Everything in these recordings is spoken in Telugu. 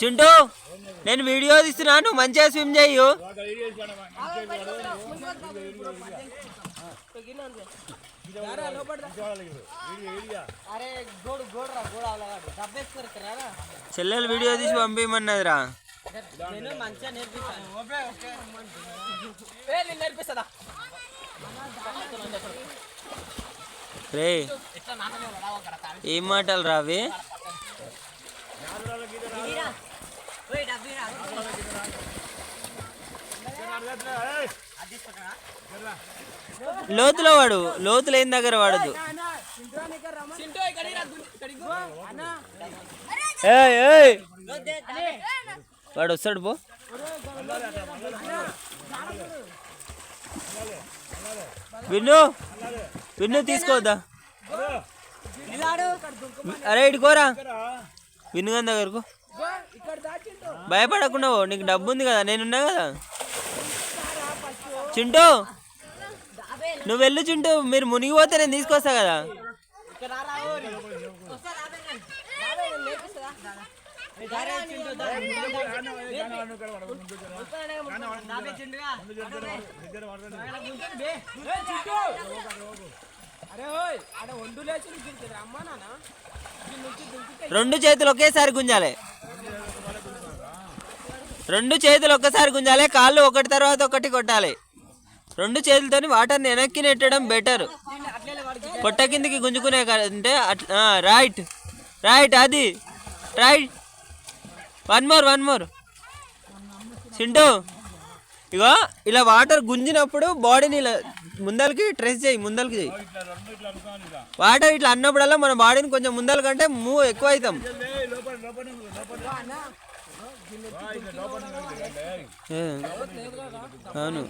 చుంటూ నేను వీడియో తీస్తున్నాను మంచిగా స్విమ్ చేయు. చెల్లెలు వీడియో తీసి పంపించమన్నదిరా రే ఏం మాటలు రావి? లోతులో వాడు లోతులు ఏం దగ్గర వాడదు. వాడు వస్తాడు పో. విన్ను విన్ను తీసుకోవద్దా అరే ఇటు కోరా. గారి దగ్గరకు భయపడకుండా పో. నీకు డబ్బు ఉంది కదా నేనున్నా కదా. చింటూ నువ్వు వెళ్ళు చింటూ మీరు మునిగిపోతే నేను తీసుకొస్తా కదా. నేను నేను అరే ఒండు లేచి అమ్మా నాన్న. దింపితే రెండు చేతులు ఒకేసారి గుంజాలి. రెండు చేతులు ఒక్కసారి గుంజాలి కాళ్ళు ఒకటి తర్వాత ఒకటి కొట్టాలి. రెండు చేతులతోని వాటర్ని వెనక్కి నెట్టడం బెటర్ పొట్ట కిందికి గుంజుకునే అంటే అట్- రైట్ రైట్ అది. Right one more one more Sintu ఇగో ఇలా వాటర్ గుంజినప్పుడు బాడీని ఇలా ముందలకి ట్రెస్ చేయి ముందలకి చేయి. వాటర్ ఇట్లా అన్నప్పుడల్లా మన బాడీని కొంచెం ముందల కంటే మూవ్ ఎక్కువ అవుతాం. అవును.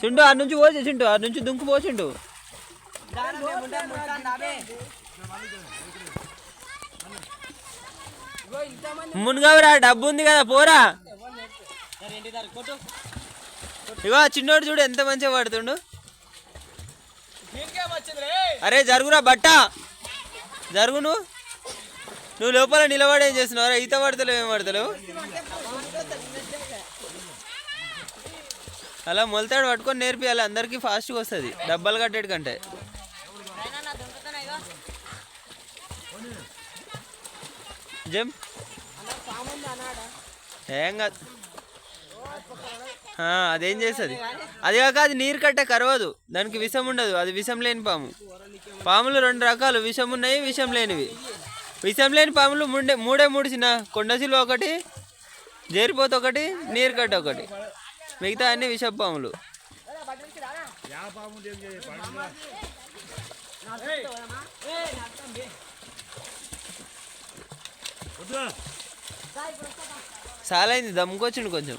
చింటు ఆ నుంచి పోసి చింటు ఆ నుంచి దుంకు పోసిండు దారే మునుగవరా డబ్బు ఉంది కదా పోరా. ఆ చిన్నోడు చూడు ఎంత మంచిగా పడుతుండు. అరే జరుగురా బట్ట. జరుగు నువ్వు. నువ్వు లోపల నిలబడి ఏం చేస్తున్నావు? ఈత పడతలేవు ఏం పడతలేవు? అలా మొలతాడు పట్టుకొని నేర్పియాలి. అందరికీ ఫాస్ట్గా వస్తుంది. డబ్బాలు కట్టేటి కంటే. అయినా నా దొంగతనం ఇగో. జం అన్న సాముంది అన్నాడా? ఏం కాదు. అదేం చేస్తుంది అది కాక అది నీరు కట్టే కరవదు దానికి విషం ఉండదు అది విషం లేని పాము పాములు రెండు రకాలు విషం ఉన్నాయి విషం లేనివి విషం లేని పాములు మూడే మూడే మూడు చిన్న కొండసిలు ఒకటి జేరిపోత ఒకటి నీరు కట్ట ఒకటి మిగతా అన్ని విష పాములు సాలైంది దమ్ముకొచ్చిండు కొంచెం